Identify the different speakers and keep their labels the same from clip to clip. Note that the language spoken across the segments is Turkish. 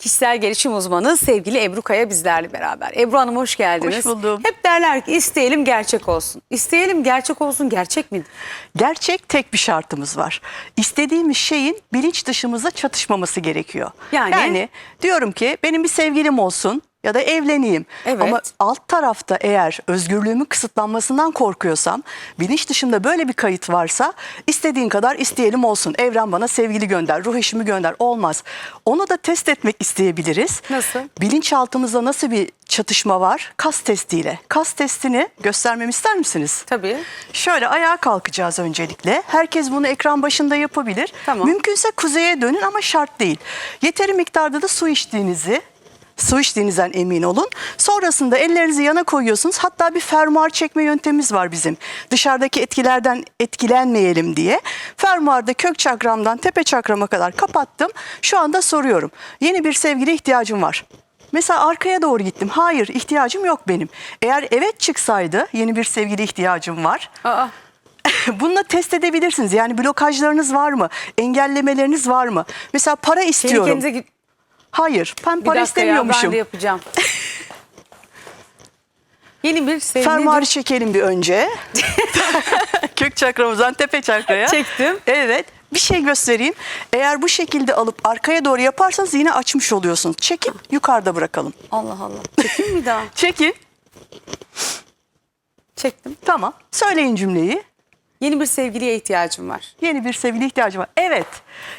Speaker 1: Kişisel gelişim uzmanı sevgili Ebru Kaya bizlerle beraber. Ebru Hanım hoş geldiniz.
Speaker 2: Hoş buldum.
Speaker 1: Hep derler ki isteyelim gerçek olsun. İsteyelim gerçek olsun gerçek mi?
Speaker 2: Gerçek tek bir şartımız var. İstediğimiz şeyin bilinç dışımıza çatışmaması gerekiyor.
Speaker 1: Yani?
Speaker 2: diyorum ki benim bir sevgilim olsun ya da evleneyim.
Speaker 1: Evet.
Speaker 2: Ama alt tarafta eğer özgürlüğümün kısıtlanmasından korkuyorsam, bilinç dışımda böyle bir kayıt varsa istediğin kadar isteyelim olsun. Evren bana sevgili gönder, ruh eşimi gönder. Olmaz. Onu da test etmek isteyebiliriz.
Speaker 1: Nasıl?
Speaker 2: Bilinçaltımızda nasıl bir çatışma var? Kas testiyle. Kas testini göstermemi ister misiniz?
Speaker 1: Tabii.
Speaker 2: Şöyle ayağa kalkacağız öncelikle. Herkes bunu ekran başında yapabilir.
Speaker 1: Tamam.
Speaker 2: Mümkünse kuzeye dönün ama şart değil. Yeteri miktarda da su içtiğinizi, su içtiğinizden emin olun. Sonrasında ellerinizi yana koyuyorsunuz. Hatta bir fermuar çekme yöntemimiz var bizim. Dışarıdaki etkilerden etkilenmeyelim diye. Fermuarda kök çakramdan tepe çakrama kadar kapattım. Şu anda soruyorum. Yeni bir sevgili ihtiyacım var. Mesela arkaya doğru gittim. Hayır ihtiyacım yok benim. Eğer evet çıksaydı yeni bir sevgili ihtiyacım var.
Speaker 1: Aa,
Speaker 2: Bununla test edebilirsiniz. Yani blokajlarınız var mı? Engellemeleriniz var mı? Mesela para istiyorum.
Speaker 1: git.
Speaker 2: Hayır ben para
Speaker 1: ya ben
Speaker 2: istemiyormuşum.
Speaker 1: de yapacağım. Yeni bir sevgili
Speaker 2: Fermuarı çekelim bir önce. Kök çakramızdan tepe çakraya.
Speaker 1: Çektim.
Speaker 2: Evet. Bir şey göstereyim. Eğer bu şekilde alıp arkaya doğru yaparsanız yine açmış oluyorsunuz. Çekip yukarıda bırakalım.
Speaker 1: Allah Allah. Çekeyim mi daha?
Speaker 2: Çekin.
Speaker 1: Çektim.
Speaker 2: Tamam. Söyleyin cümleyi.
Speaker 1: Yeni bir sevgiliye ihtiyacım var.
Speaker 2: Yeni bir sevgili ihtiyacı var. Evet.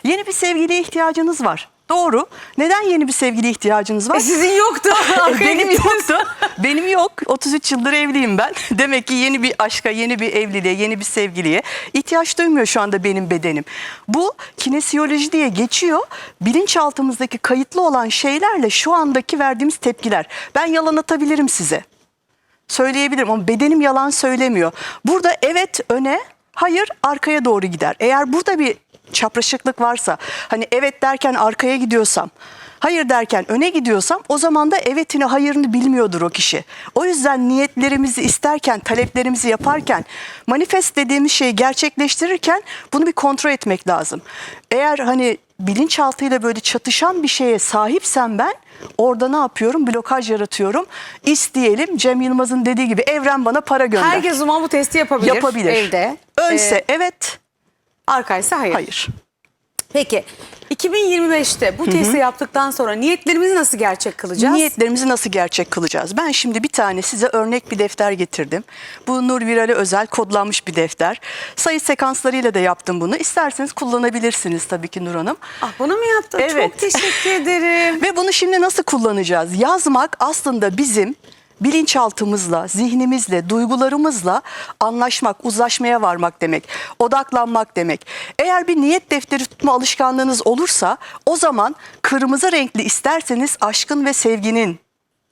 Speaker 2: Yeni bir sevgiliye ihtiyacınız var. Doğru. Neden yeni bir sevgili ihtiyacınız var?
Speaker 1: E sizin yoktu.
Speaker 2: Benim yoktu. Benim yok. 33 yıldır evliyim ben. Demek ki yeni bir aşka, yeni bir evliliğe, yeni bir sevgiliye ihtiyaç duymuyor şu anda benim bedenim. Bu kinesiyoloji diye geçiyor. Bilinçaltımızdaki kayıtlı olan şeylerle şu andaki verdiğimiz tepkiler. Ben yalan atabilirim size. Söyleyebilirim ama bedenim yalan söylemiyor. Burada evet öne, hayır arkaya doğru gider. Eğer burada bir çapraşıklık varsa, hani evet derken arkaya gidiyorsam, hayır derken öne gidiyorsam o zaman da evetini hayırını bilmiyordur o kişi. O yüzden niyetlerimizi isterken, taleplerimizi yaparken, manifest dediğimiz şeyi gerçekleştirirken bunu bir kontrol etmek lazım. Eğer hani bilinçaltıyla böyle çatışan bir şeye sahipsem ben orada ne yapıyorum? Blokaj yaratıyorum. İsteyelim Cem Yılmaz'ın dediği gibi evren bana para gönder.
Speaker 1: Herkes zaman bu testi yapabilir.
Speaker 2: yapabilir.
Speaker 1: Evde.
Speaker 2: Önse
Speaker 1: Ee,
Speaker 2: evet,
Speaker 1: arkaysa hayır.
Speaker 2: hayır.
Speaker 1: Peki 2025'te bu testi yaptıktan sonra niyetlerimizi nasıl gerçek kılacağız?
Speaker 2: Niyetlerimizi nasıl gerçek kılacağız? Ben şimdi bir tane size örnek bir defter getirdim. Bu Nur Viral'e özel kodlanmış bir defter. Sayı sekanslarıyla da yaptım bunu. İsterseniz kullanabilirsiniz tabii ki Nur Hanım.
Speaker 1: Ah bunu mu yaptın?
Speaker 2: Evet.
Speaker 1: Çok teşekkür ederim.
Speaker 2: Ve bunu şimdi nasıl kullanacağız? Yazmak aslında bizim bilinçaltımızla, zihnimizle, duygularımızla anlaşmak, uzlaşmaya varmak demek. Odaklanmak demek. Eğer bir niyet defteri tutma alışkanlığınız olursa o zaman kırmızı renkli isterseniz aşkın ve sevginin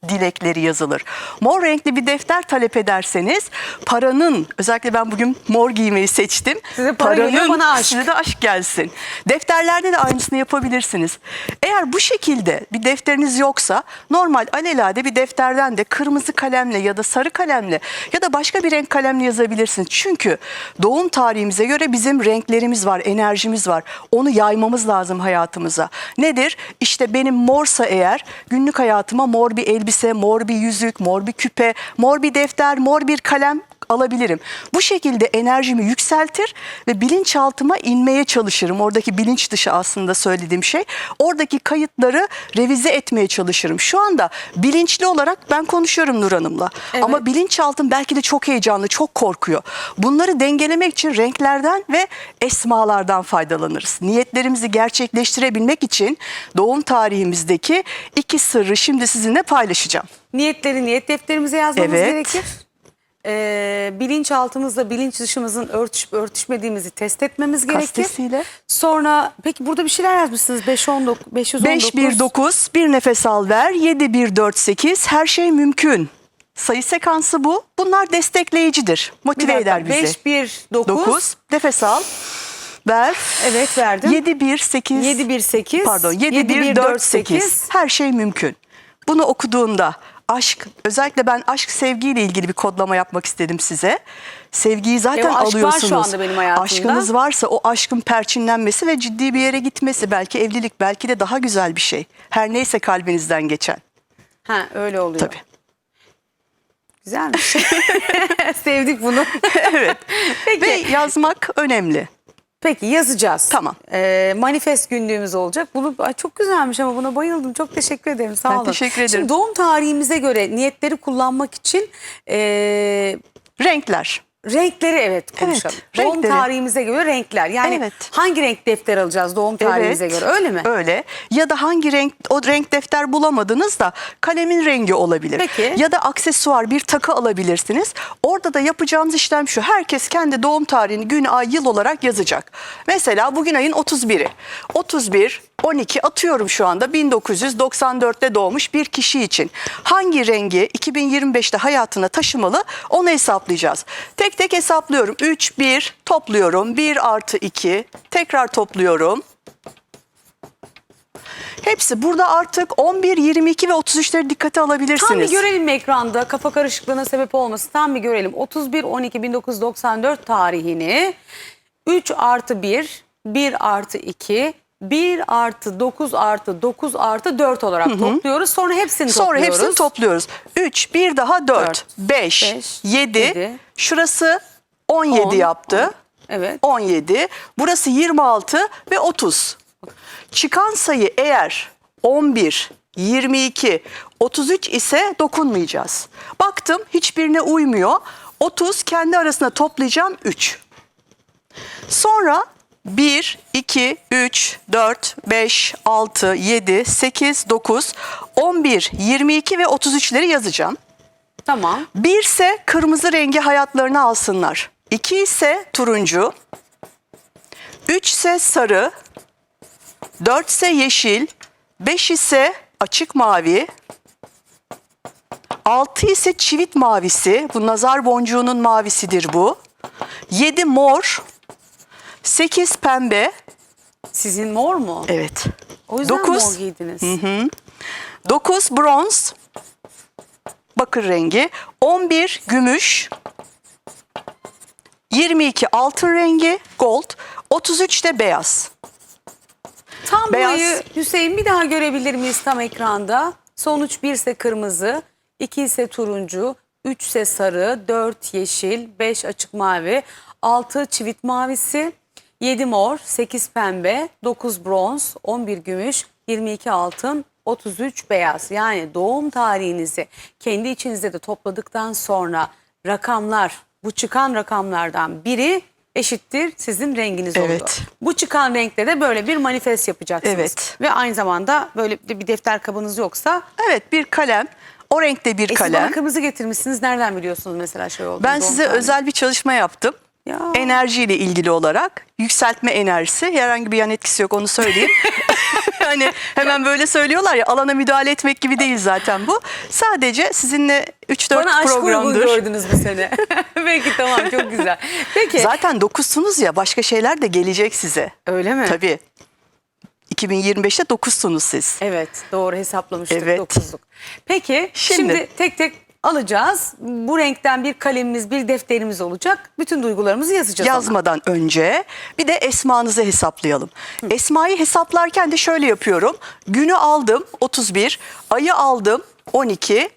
Speaker 2: dilekleri yazılır. Mor renkli bir defter talep ederseniz paranın özellikle ben bugün mor giymeyi seçtim.
Speaker 1: Size para geliyor, bana aşk.
Speaker 2: size de aşk gelsin. Defterlerde de aynısını yapabilirsiniz. Eğer bu şekilde bir defteriniz yoksa normal alelade bir defterden de kırmızı kalemle ya da sarı kalemle ya da başka bir renk kalemle yazabilirsiniz. Çünkü doğum tarihimize göre bizim renklerimiz var, enerjimiz var. Onu yaymamız lazım hayatımıza. Nedir? İşte benim morsa eğer günlük hayatıma mor bir elbise, mor bir yüzük, mor bir küpe, mor bir defter, mor bir kalem alabilirim. Bu şekilde enerjimi yükseltir ve bilinçaltıma inmeye çalışırım. Oradaki bilinç dışı aslında söylediğim şey. Oradaki kayıtları revize etmeye çalışırım. Şu anda bilinçli olarak ben konuşuyorum Nur Hanım'la.
Speaker 1: Evet.
Speaker 2: Ama bilinçaltım belki de çok heyecanlı, çok korkuyor. Bunları dengelemek için renklerden ve esmalardan faydalanırız. Niyetlerimizi gerçekleştirebilmek için doğum tarihimizdeki iki sırrı şimdi sizinle paylaşacağım.
Speaker 1: Niyetleri niyet defterimize yazmamız
Speaker 2: Evet.
Speaker 1: gerekir. Ee, bilinçaltımızla bilinç dışımızın örtüşüp örtüşmediğimizi test etmemiz gerekir.
Speaker 2: Kastesiyle.
Speaker 1: Sonra peki burada bir şeyler yazmışsınız 519 519
Speaker 2: 5 1 9 bir nefes al ver 7 1 4 8 her şey mümkün. Sayı sekansı bu. Bunlar destekleyicidir. Motive eder bizi.
Speaker 1: 5 1 9,
Speaker 2: 9 nefes al. Ver.
Speaker 1: Evet verdim.
Speaker 2: 7 1 8
Speaker 1: 7 1 8
Speaker 2: Pardon 7 1 4 8 her şey mümkün. Bunu okuduğunda aşk özellikle ben aşk sevgiyle ilgili bir kodlama yapmak istedim size. Sevgiyi zaten
Speaker 1: E, aşk var şu
Speaker 2: alıyorsunuz.
Speaker 1: anda benim hayatımda.
Speaker 2: Aşkınız varsa o aşkın perçinlenmesi ve ciddi bir yere gitmesi belki evlilik belki de daha güzel bir şey. Her neyse kalbinizden geçen.
Speaker 1: Ha öyle oluyor.
Speaker 2: Tabii.
Speaker 1: Güzelmiş. Sevdik bunu.
Speaker 2: evet.
Speaker 1: Peki.
Speaker 2: Ve yazmak önemli.
Speaker 1: Peki yazacağız.
Speaker 2: Tamam.
Speaker 1: Ee, manifest günlüğümüz olacak. Bunu Ay, çok güzelmiş ama buna bayıldım. Çok teşekkür ederim. Sağ
Speaker 2: Ben
Speaker 1: olun.
Speaker 2: teşekkür ederim.
Speaker 1: Şimdi doğum tarihimize göre niyetleri kullanmak için ee,
Speaker 2: Renkler.
Speaker 1: Renkleri evet konuşalım.
Speaker 2: Evet,
Speaker 1: doğum
Speaker 2: renkleri.
Speaker 1: tarihimize göre renkler. Yani
Speaker 2: Evet.
Speaker 1: hangi renk defter alacağız doğum tarihimize
Speaker 2: Evet,
Speaker 1: göre öyle mi?
Speaker 2: Öyle. Ya da hangi renk o renk defter bulamadınız da kalemin rengi olabilir.
Speaker 1: Peki.
Speaker 2: Ya da aksesuar bir takı alabilirsiniz. Orada da yapacağımız işlem şu. Herkes kendi doğum tarihini gün, ay, yıl olarak yazacak. Mesela bugün ayın 31'i. 31 12 atıyorum şu anda 1994'te doğmuş bir kişi için hangi rengi 2025'te hayatına taşımalı onu hesaplayacağız. Tek tek hesaplıyorum. 3, 1 topluyorum. 1 artı 2 tekrar topluyorum. Hepsi burada artık 11, 22 ve 33'leri dikkate alabilirsiniz.
Speaker 1: Tam bir görelim ekranda kafa karışıklığına sebep olmasın. Tam bir görelim. 31-12-1994 tarihini 3 artı 1, 1 artı 2, 1 artı 9 artı 9 artı 4 olarak topluyoruz. Sonra hepsini
Speaker 2: Sonra
Speaker 1: topluyoruz.
Speaker 2: hepsini topluyoruz. 3, 1 daha 4,
Speaker 1: Dört,
Speaker 2: 5,
Speaker 1: beş,
Speaker 2: 7,
Speaker 1: yedi,
Speaker 2: şurası 17
Speaker 1: on,
Speaker 2: yaptı.
Speaker 1: Evet.
Speaker 2: 17, burası 26 ve 30. Çıkan sayı eğer 11, 22, 33 ise dokunmayacağız. Baktım hiçbirine uymuyor. 30 kendi arasında toplayacağım 3. Sonra 1, 2, 3, 4, 5, 6, 7, 8, 9, 11, 22 ve 33'leri yazacağım.
Speaker 1: Tamam.
Speaker 2: 1 ise kırmızı rengi hayatlarına alsınlar. 2 ise turuncu. 3 ise sarı. 4 ise yeşil. 5 ise açık mavi. 6 ise çivit mavisi. Bu nazar boncuğunun mavisidir bu. 7 mor. 8 pembe.
Speaker 1: Sizin mor mu?
Speaker 2: Evet.
Speaker 1: O yüzden
Speaker 2: Dokuz.
Speaker 1: mor giydiniz.
Speaker 2: 9 bronz. Bakır rengi. 11 gümüş. 22 altın rengi gold. 33 de beyaz.
Speaker 1: Tam
Speaker 2: Beyaz.
Speaker 1: burayı Hüseyin bir daha görebilir miyiz tam ekranda? Sonuç 1 ise kırmızı, 2 ise turuncu, 3 ise sarı, 4 yeşil, 5 açık mavi, 6 çivit mavisi, 7 mor, 8 pembe, 9 bronz, 11 gümüş, 22 altın, 33 beyaz. Yani doğum tarihinizi kendi içinizde de topladıktan sonra rakamlar, bu çıkan rakamlardan biri eşittir sizin renginiz.
Speaker 2: Evet.
Speaker 1: Bu çıkan renkte de böyle bir manifest yapacaksınız.
Speaker 2: Evet.
Speaker 1: Ve aynı zamanda böyle bir defter kabınız yoksa
Speaker 2: Evet bir kalem. O renkte bir
Speaker 1: e siz bana
Speaker 2: kalem.
Speaker 1: kırmızı getirmişsiniz. Nereden biliyorsunuz mesela şey oldu?
Speaker 2: Ben size özel bir çalışma yaptım.
Speaker 1: Ya.
Speaker 2: Enerjiyle ilgili olarak yükseltme enerjisi herhangi bir yan etkisi yok onu söyleyeyim. yani hemen böyle söylüyorlar ya alana müdahale etmek gibi değil zaten bu. Sadece sizinle 3-4
Speaker 1: Bana aşk uygun
Speaker 2: programdır.
Speaker 1: gördünüz bu sene. Peki tamam çok güzel. Peki.
Speaker 2: Zaten dokuzsunuz ya başka şeyler de gelecek size.
Speaker 1: Öyle mi?
Speaker 2: Tabii. 2025'te dokuzsunuz siz.
Speaker 1: Evet doğru hesaplamıştık
Speaker 2: Evet.
Speaker 1: dokuzluk. Peki şimdi,
Speaker 2: Şimdi-
Speaker 1: tek tek alacağız. Bu renkten bir kalemimiz bir defterimiz olacak. Bütün duygularımızı yazacağız ona.
Speaker 2: Yazmadan önce bir de esmanızı hesaplayalım. Esmayı hesaplarken de şöyle yapıyorum. Günü aldım 31, ayı aldım 12.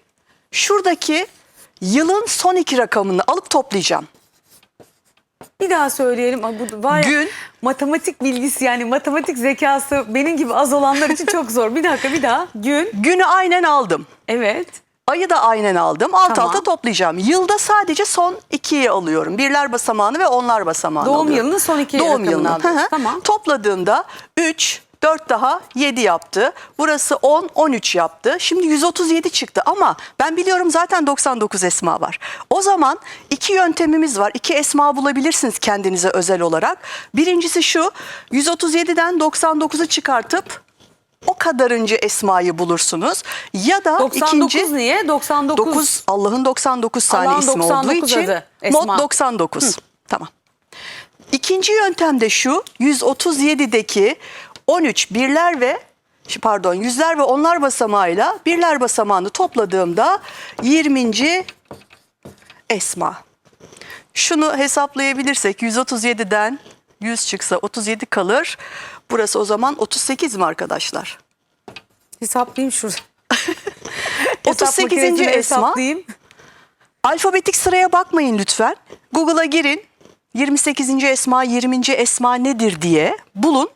Speaker 2: Şuradaki yılın son iki rakamını alıp toplayacağım.
Speaker 1: Bir daha söyleyelim. Bu var ya,
Speaker 2: Gün.
Speaker 1: matematik bilgisi yani matematik zekası benim gibi az olanlar için çok zor. Bir dakika bir daha. Gün.
Speaker 2: Günü aynen aldım.
Speaker 1: Evet.
Speaker 2: Ayı da aynen aldım. Alt
Speaker 1: Tamam.
Speaker 2: alta toplayacağım. Yılda sadece son ikiyi alıyorum. Birler basamağını ve onlar basamağını
Speaker 1: Doğum
Speaker 2: alıyorum.
Speaker 1: yılının son iki
Speaker 2: Doğum
Speaker 1: rakamını.
Speaker 2: Hı hı.
Speaker 1: Tamam.
Speaker 2: Topladığımda 3, 4 daha 7 yaptı. Burası 10, 13 yaptı. Şimdi 137 çıktı ama ben biliyorum zaten 99 esma var. O zaman iki yöntemimiz var. İki esma bulabilirsiniz kendinize özel olarak. Birincisi şu 137'den 99'u çıkartıp o kadarıncı esmayı bulursunuz. Ya da
Speaker 1: 99
Speaker 2: ikinci
Speaker 1: niye? 99.
Speaker 2: 9 Allah'ın 99 tane
Speaker 1: Allah'ın
Speaker 2: ismi olduğu
Speaker 1: 99
Speaker 2: için
Speaker 1: adı, esma.
Speaker 2: mod 99. Tamam. İkinci yöntem de şu 137'deki 13 birler ve pardon yüzler ve onlar basamağıyla birler basamağını topladığımda 20. esma. şunu hesaplayabilirsek 137'den 100 çıksa 37 kalır. Burası o zaman 38 mi arkadaşlar?
Speaker 1: Hesaplayayım şurada.
Speaker 2: 38.
Speaker 1: makinesini
Speaker 2: esma. Alfabetik sıraya bakmayın lütfen. Google'a girin. 28. esma, 20. esma nedir diye bulun.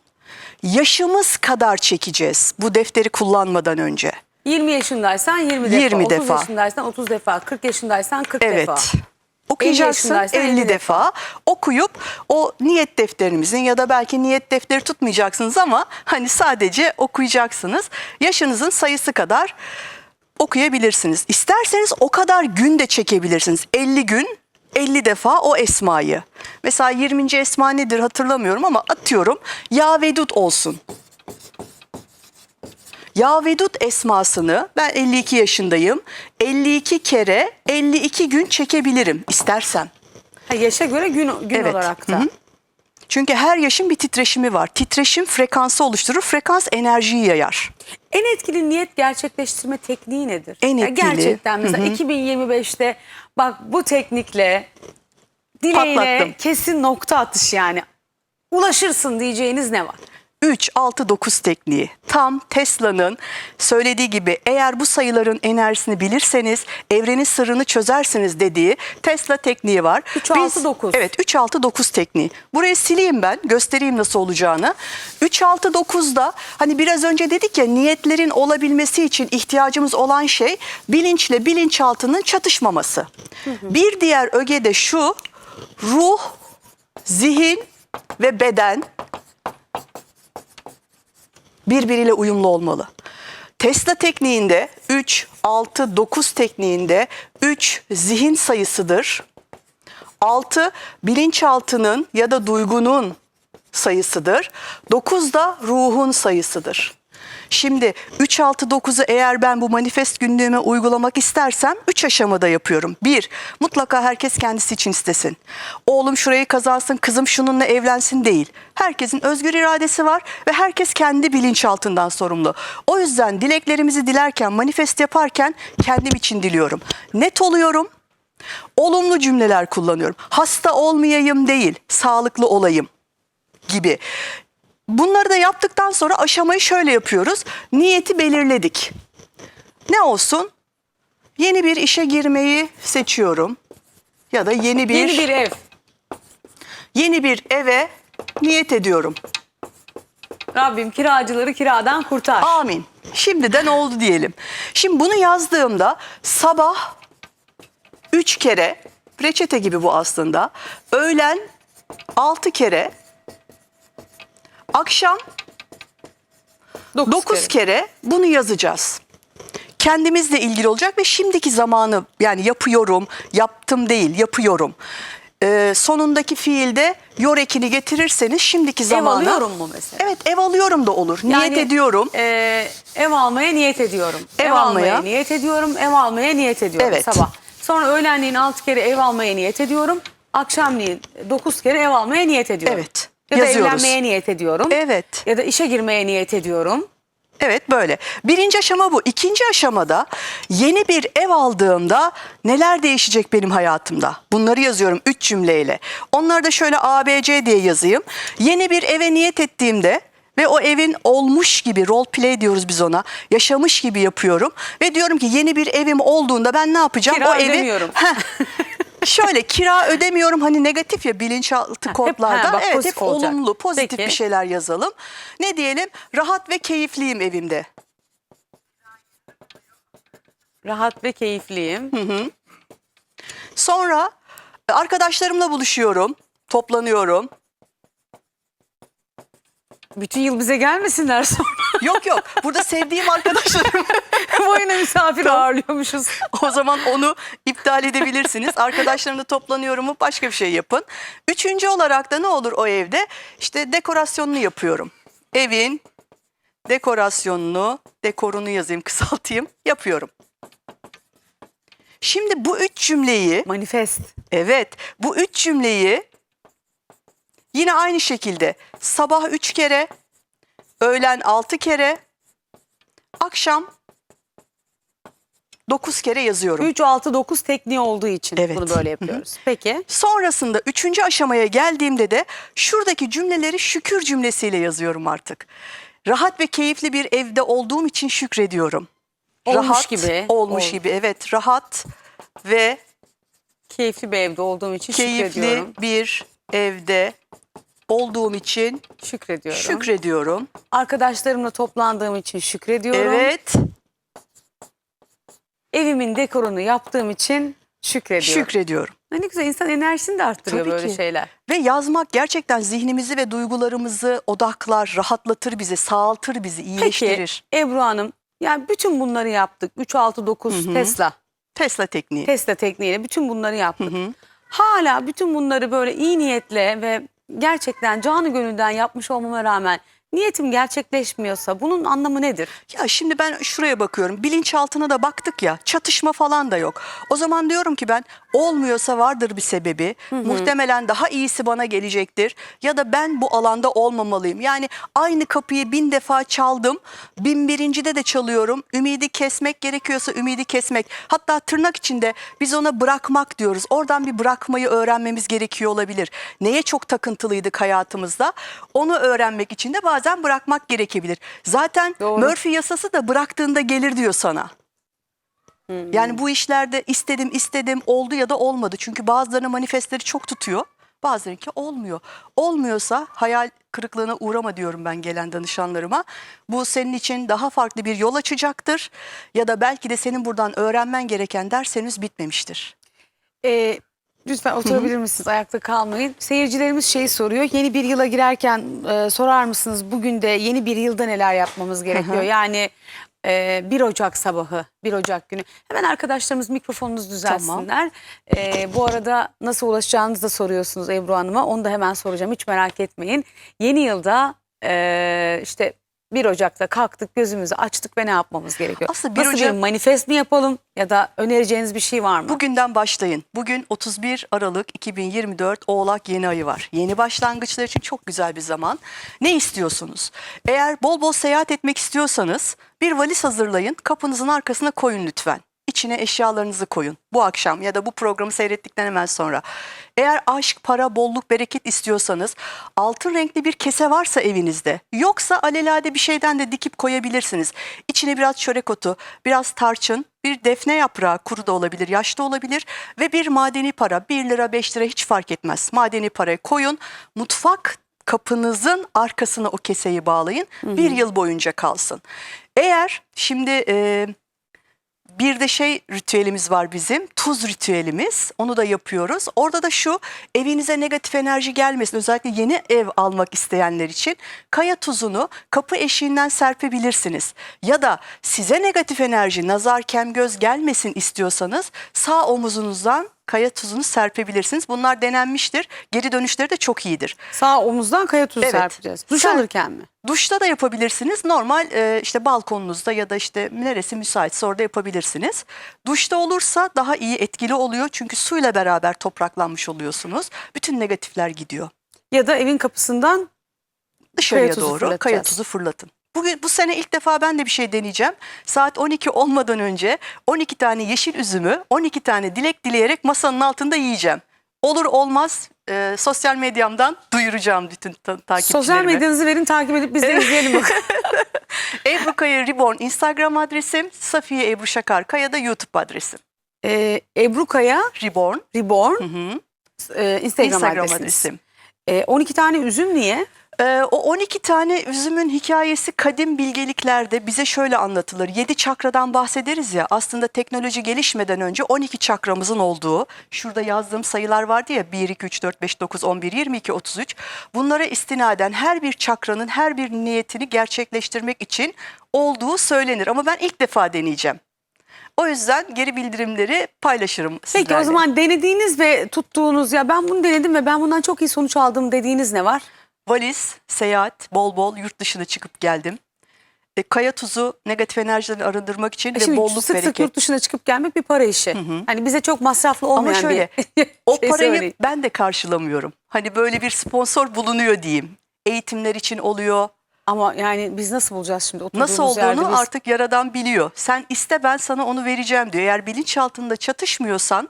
Speaker 2: Yaşımız kadar çekeceğiz bu defteri kullanmadan önce.
Speaker 1: 20 yaşındaysan 20 defa,
Speaker 2: 20
Speaker 1: 30
Speaker 2: defa.
Speaker 1: yaşındaysan 30 defa, 40 yaşındaysan 40
Speaker 2: Evet.
Speaker 1: defa.
Speaker 2: Okuyacaksın 50,
Speaker 1: yaşındaysan 50
Speaker 2: defa. Okuyup o niyet defterimizin ya da belki niyet defteri tutmayacaksınız ama hani sadece okuyacaksınız. Yaşınızın sayısı kadar okuyabilirsiniz. İsterseniz o kadar gün de çekebilirsiniz. 50 gün 50 defa o esmayı. Mesela 20. esma nedir hatırlamıyorum ama atıyorum Ya Vedud olsun. Ya Vedud esmasını ben 52 yaşındayım. 52 kere 52 gün çekebilirim istersem.
Speaker 1: Ha, yaşa göre gün, gün
Speaker 2: Evet.
Speaker 1: olarak da.
Speaker 2: Hı hı. Çünkü her yaşın bir titreşimi var. Titreşim frekansı oluşturur. Frekans enerjiyi yayar.
Speaker 1: En etkili niyet gerçekleştirme tekniği nedir?
Speaker 2: En etkili.
Speaker 1: gerçekten mesela 2025'te bak bu teknikle dileğine
Speaker 2: Patlattım.
Speaker 1: kesin nokta atış yani. Ulaşırsın diyeceğiniz ne var?
Speaker 2: 3, 6, 9 tekniği. Tam Tesla'nın söylediği gibi eğer bu sayıların enerjisini bilirseniz evrenin sırrını çözersiniz dediği Tesla tekniği var.
Speaker 1: 3, 6, 9.
Speaker 2: Evet 3, 6, 9 tekniği. Burayı sileyim ben göstereyim nasıl olacağını. 3, 6, 9'da hani biraz önce dedik ya niyetlerin olabilmesi için ihtiyacımız olan şey bilinçle bilinçaltının çatışmaması. Bir diğer öge de şu ruh, zihin ve beden birbiriyle uyumlu olmalı. Tesla tekniğinde 3, 6, 9 tekniğinde 3 zihin sayısıdır. 6 bilinçaltının ya da duygunun sayısıdır. 9 da ruhun sayısıdır. Şimdi 3 6 9'u eğer ben bu manifest günlüğüme uygulamak istersem 3 aşamada yapıyorum. 1. Mutlaka herkes kendisi için istesin. Oğlum şurayı kazansın, kızım şununla evlensin değil. Herkesin özgür iradesi var ve herkes kendi bilinçaltından sorumlu. O yüzden dileklerimizi dilerken, manifest yaparken kendim için diliyorum. Net oluyorum. Olumlu cümleler kullanıyorum. Hasta olmayayım değil, sağlıklı olayım gibi. Bunları da yaptıktan sonra aşamayı şöyle yapıyoruz. Niyeti belirledik. Ne olsun? Yeni bir işe girmeyi seçiyorum. Ya da yeni bir
Speaker 1: Yeni bir ev.
Speaker 2: yeni bir eve niyet ediyorum.
Speaker 1: Rabbim kiracıları kiradan kurtar.
Speaker 2: Amin. Şimdiden oldu diyelim. Şimdi bunu yazdığımda sabah üç kere reçete gibi bu aslında. Öğlen altı kere akşam
Speaker 1: Dokuz
Speaker 2: 9
Speaker 1: kere.
Speaker 2: kere. bunu yazacağız. Kendimizle ilgili olacak ve şimdiki zamanı yani yapıyorum, yaptım değil yapıyorum. Ee, sonundaki fiilde yor ekini getirirseniz şimdiki
Speaker 1: Ev
Speaker 2: zamana...
Speaker 1: alıyorum mu mesela?
Speaker 2: Evet ev alıyorum da olur. Niyet
Speaker 1: Yani,
Speaker 2: ediyorum.
Speaker 1: e, ev almaya niyet ediyorum.
Speaker 2: Ev almaya.
Speaker 1: niyet ediyorum. Ev almaya niyet ediyorum
Speaker 2: Evet.
Speaker 1: sabah. Sonra öğlenleyin 6 kere ev almaya niyet ediyorum. Akşamleyin 9 kere ev almaya niyet ediyorum.
Speaker 2: Evet,
Speaker 1: Ya da
Speaker 2: yazıyoruz.
Speaker 1: evlenmeye niyet ediyorum.
Speaker 2: Evet.
Speaker 1: Ya da işe girmeye niyet ediyorum.
Speaker 2: Evet böyle. Birinci aşama bu. İkinci aşamada yeni bir ev aldığımda neler değişecek benim hayatımda? Bunları yazıyorum üç cümleyle. Onları da şöyle A, B, C diye yazayım. Yeni bir eve niyet ettiğimde ve o evin olmuş gibi role play diyoruz biz ona. Yaşamış gibi yapıyorum ve diyorum ki yeni bir evim olduğunda ben ne yapacağım?
Speaker 1: Kira
Speaker 2: o evi. Şöyle kira ödemiyorum hani negatif ya bilinçaltı kodlardan.
Speaker 1: bak
Speaker 2: evet
Speaker 1: pozitif
Speaker 2: hep
Speaker 1: olacak.
Speaker 2: olumlu, pozitif
Speaker 1: Peki.
Speaker 2: bir şeyler yazalım. Ne diyelim? Rahat ve keyifliyim evimde.
Speaker 1: Rahat ve keyifliyim.
Speaker 2: Sonra e, arkadaşlarımla buluşuyorum, toplanıyorum.
Speaker 1: Bütün yıl bize gelmesinler sonra.
Speaker 2: Yok yok burada sevdiğim arkadaşlarım
Speaker 1: Boyuna misafir ağırlıyormuşuz.
Speaker 2: o zaman onu iptal edebilirsiniz. Arkadaşlarımla toplanıyorum mu başka bir şey yapın. Üçüncü olarak da ne olur o evde? İşte dekorasyonunu yapıyorum. Evin dekorasyonunu, dekorunu yazayım kısaltayım yapıyorum. Şimdi bu üç cümleyi
Speaker 1: Manifest.
Speaker 2: Evet, bu üç cümleyi yine aynı şekilde sabah üç kere, öğlen altı kere, akşam 9 kere yazıyorum.
Speaker 1: 3, 6, 9 tekniği olduğu için
Speaker 2: Evet.
Speaker 1: bunu böyle yapıyoruz. Peki.
Speaker 2: Sonrasında üçüncü aşamaya geldiğimde de şuradaki cümleleri şükür cümlesiyle yazıyorum artık. Rahat ve keyifli bir evde olduğum için şükrediyorum.
Speaker 1: Olmuş
Speaker 2: rahat,
Speaker 1: gibi.
Speaker 2: Olmuş
Speaker 1: Ol-
Speaker 2: gibi evet rahat ve
Speaker 1: Keyifli bir evde olduğum için
Speaker 2: keyifli
Speaker 1: şükrediyorum.
Speaker 2: bir evde olduğum için
Speaker 1: Şükrediyorum.
Speaker 2: şükrediyorum.
Speaker 1: Arkadaşlarımla toplandığım için şükrediyorum.
Speaker 2: Evet
Speaker 1: Evimin dekorunu yaptığım için şükrediyorum.
Speaker 2: şükrediyorum.
Speaker 1: Ne güzel insan enerjisini de arttırıyor
Speaker 2: Tabii
Speaker 1: böyle
Speaker 2: ki.
Speaker 1: şeyler.
Speaker 2: Ve yazmak gerçekten zihnimizi ve duygularımızı odaklar, rahatlatır bizi, sağaltır bizi, iyileştirir.
Speaker 1: Ebru Hanım yani bütün bunları yaptık. 3, 6, 9 Tesla.
Speaker 2: Tesla tekniği.
Speaker 1: Tesla tekniğiyle bütün bunları yaptık.
Speaker 2: hı.
Speaker 1: Hala bütün bunları böyle iyi niyetle ve gerçekten canı gönülden yapmış olmama rağmen niyetim gerçekleşmiyorsa bunun anlamı nedir?
Speaker 2: Ya şimdi ben şuraya bakıyorum. Bilinçaltına da baktık ya. Çatışma falan da yok. O zaman diyorum ki ben olmuyorsa vardır bir sebebi. Muhtemelen daha iyisi bana gelecektir. Ya da ben bu alanda olmamalıyım. Yani aynı kapıyı bin defa çaldım. Bin birincide de çalıyorum. Ümidi kesmek gerekiyorsa ümidi kesmek. Hatta tırnak içinde biz ona bırakmak diyoruz. Oradan bir bırakmayı öğrenmemiz gerekiyor olabilir. Neye çok takıntılıydık hayatımızda? Onu öğrenmek için de bazen bırakmak gerekebilir. Zaten
Speaker 1: Doğru.
Speaker 2: Murphy yasası da bıraktığında gelir diyor sana. Yani bu işlerde istedim istedim oldu ya da olmadı. Çünkü bazılarının manifestleri çok tutuyor. Bazılarınki olmuyor. Olmuyorsa hayal kırıklığına uğrama diyorum ben gelen danışanlarıma. Bu senin için daha farklı bir yol açacaktır. Ya da belki de senin buradan öğrenmen gereken ders henüz bitmemiştir.
Speaker 1: Ee, lütfen oturabilir misiniz? Ayakta kalmayın. Seyircilerimiz şeyi soruyor. Yeni bir yıla girerken e, sorar mısınız bugün de yeni bir yılda neler yapmamız gerekiyor? Yani e, 1 Ocak sabahı, 1 Ocak günü. Hemen arkadaşlarımız mikrofonunuzu düzelsinler. E, bu arada nasıl ulaşacağınızı da soruyorsunuz Ebru Hanım'a. Onu da hemen soracağım. Hiç merak etmeyin. Yeni yılda e, işte 1 Ocak'ta kalktık, gözümüzü açtık ve ne yapmamız gerekiyor?
Speaker 2: Aslında 1
Speaker 1: Nasıl
Speaker 2: Ocak-
Speaker 1: bir manifest mi yapalım ya da önereceğiniz bir şey var mı?
Speaker 2: Bugünden başlayın. Bugün 31 Aralık 2024 Oğlak yeni ayı var. Yeni başlangıçlar için çok güzel bir zaman. Ne istiyorsunuz? Eğer bol bol seyahat etmek istiyorsanız bir valiz hazırlayın. Kapınızın arkasına koyun lütfen. İçine eşyalarınızı koyun bu akşam ya da bu programı seyrettikten hemen sonra. Eğer aşk, para, bolluk, bereket istiyorsanız altın renkli bir kese varsa evinizde yoksa alelade bir şeyden de dikip koyabilirsiniz. İçine biraz çörek otu, biraz tarçın, bir defne yaprağı kuru da olabilir, yaş da olabilir ve bir madeni para 1 lira 5 lira hiç fark etmez. Madeni parayı koyun mutfak kapınızın arkasına o keseyi bağlayın bir yıl boyunca kalsın. Eğer şimdi e, bir de şey ritüelimiz var bizim tuz ritüelimiz onu da yapıyoruz. Orada da şu evinize negatif enerji gelmesin özellikle yeni ev almak isteyenler için kaya tuzunu kapı eşiğinden serpebilirsiniz. Ya da size negatif enerji nazar kem göz gelmesin istiyorsanız sağ omuzunuzdan kaya tuzunu serpebilirsiniz. Bunlar denenmiştir. Geri dönüşleri de çok iyidir.
Speaker 1: Sağ omuzdan kaya tuzu
Speaker 2: Evet.
Speaker 1: serpeceğiz. Duş
Speaker 2: Sen-
Speaker 1: alırken mi?
Speaker 2: Duşta da yapabilirsiniz. Normal e, işte balkonunuzda ya da işte neresi müsaitse orada yapabilirsiniz. Duşta olursa daha iyi etkili oluyor. Çünkü suyla beraber topraklanmış oluyorsunuz. Bütün negatifler gidiyor.
Speaker 1: Ya da evin kapısından
Speaker 2: Dışarıya
Speaker 1: Kaya
Speaker 2: doğru kaya tuzu fırlatın. Bugün bu sene ilk defa ben de bir şey deneyeceğim. Saat 12 olmadan önce 12 tane yeşil üzümü 12 tane dilek dileyerek masanın altında yiyeceğim. Olur olmaz e, sosyal medyamdan duyuracağım bütün ta- takipçilerime.
Speaker 1: sosyal medyanızı verin takip edip biz de izleyelim bakalım.
Speaker 2: Ebru Kaya Reborn Instagram adresim, Safiye Ebru Şakar Kaya da YouTube adresim.
Speaker 1: Ee, Ebru Kaya
Speaker 2: Reborn
Speaker 1: Reborn
Speaker 2: hı.
Speaker 1: e, Instagram,
Speaker 2: Instagram
Speaker 1: adresiniz.
Speaker 2: adresim.
Speaker 1: Ee, 12 tane üzüm niye?
Speaker 2: Ee, o 12 tane üzümün hikayesi kadim bilgeliklerde bize şöyle anlatılır. 7 çakradan bahsederiz ya aslında teknoloji gelişmeden önce 12 çakramızın olduğu şurada yazdığım sayılar vardı ya 1, 2, 3, 4, 5, 9, 11, 22, 33 bunlara istinaden her bir çakranın her bir niyetini gerçekleştirmek için olduğu söylenir ama ben ilk defa deneyeceğim. O yüzden geri bildirimleri paylaşırım sizlerle.
Speaker 1: Peki o zaman denediğiniz ve tuttuğunuz ya ben bunu denedim ve ben bundan çok iyi sonuç aldım dediğiniz ne var?
Speaker 2: Valiz, seyahat, bol bol yurt dışına çıkıp geldim. E, kaya tuzu negatif enerjiden arındırmak için ve
Speaker 1: Şimdi
Speaker 2: bolluk
Speaker 1: sık sık
Speaker 2: bereket.
Speaker 1: yurt dışına çıkıp gelmek bir para işi. Hani bize çok masraflı olmayan
Speaker 2: Ama şöyle
Speaker 1: bir
Speaker 2: o
Speaker 1: şey
Speaker 2: parayı
Speaker 1: söyleyin.
Speaker 2: ben de karşılamıyorum. Hani böyle bir sponsor bulunuyor diyeyim. Eğitimler için oluyor.
Speaker 1: Ama yani biz nasıl bulacağız şimdi oturduğumuz
Speaker 2: Nasıl
Speaker 1: yerde
Speaker 2: olduğunu
Speaker 1: biz-
Speaker 2: artık yaradan biliyor. Sen iste ben sana onu vereceğim diyor. Eğer bilinçaltında çatışmıyorsan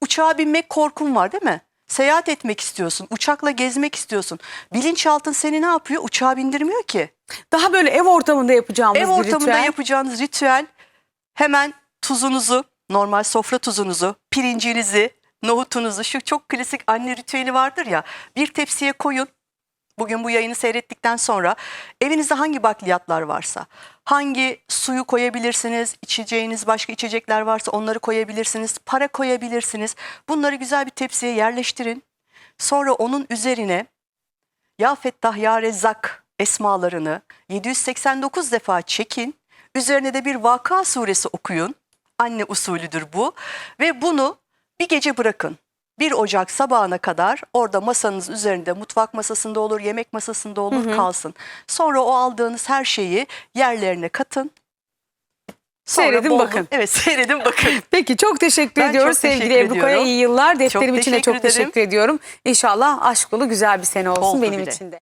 Speaker 2: uçağa binmek korkun var değil mi? Seyahat etmek istiyorsun, uçakla gezmek istiyorsun. Bilinçaltın seni ne yapıyor? Uçağa bindirmiyor ki.
Speaker 1: Daha böyle ev ortamında yapacağımız
Speaker 2: Ev
Speaker 1: bir
Speaker 2: ortamında
Speaker 1: ritüel.
Speaker 2: yapacağınız ritüel hemen tuzunuzu, normal sofra tuzunuzu, pirincinizi, nohutunuzu, şu çok klasik anne ritüeli vardır ya bir tepsiye koyun. Bugün bu yayını seyrettikten sonra evinizde hangi bakliyatlar varsa, hangi suyu koyabilirsiniz, içeceğiniz başka içecekler varsa onları koyabilirsiniz, para koyabilirsiniz. Bunları güzel bir tepsiye yerleştirin. Sonra onun üzerine ya Fettah Ya Rezzak esmalarını 789 defa çekin. Üzerine de bir Vaka suresi okuyun. Anne usulüdür bu. Ve bunu bir gece bırakın. 1 Ocak sabahına kadar orada masanız üzerinde mutfak masasında olur, yemek masasında olur kalsın. Sonra o aldığınız her şeyi yerlerine katın. Sonra
Speaker 1: Seyredin,
Speaker 2: bol-
Speaker 1: bakın.
Speaker 2: Evet seyredin bakın.
Speaker 1: Peki çok teşekkür
Speaker 2: Ben
Speaker 1: ediyoruz
Speaker 2: çok teşekkür
Speaker 1: sevgili Ebru Kaya.
Speaker 2: ediyorum.
Speaker 1: İyi yıllar. Defterim için de çok
Speaker 2: ederim.
Speaker 1: teşekkür ediyorum. İnşallah aşk dolu güzel bir sene olsun
Speaker 2: Oldu
Speaker 1: benim
Speaker 2: bile.
Speaker 1: için de.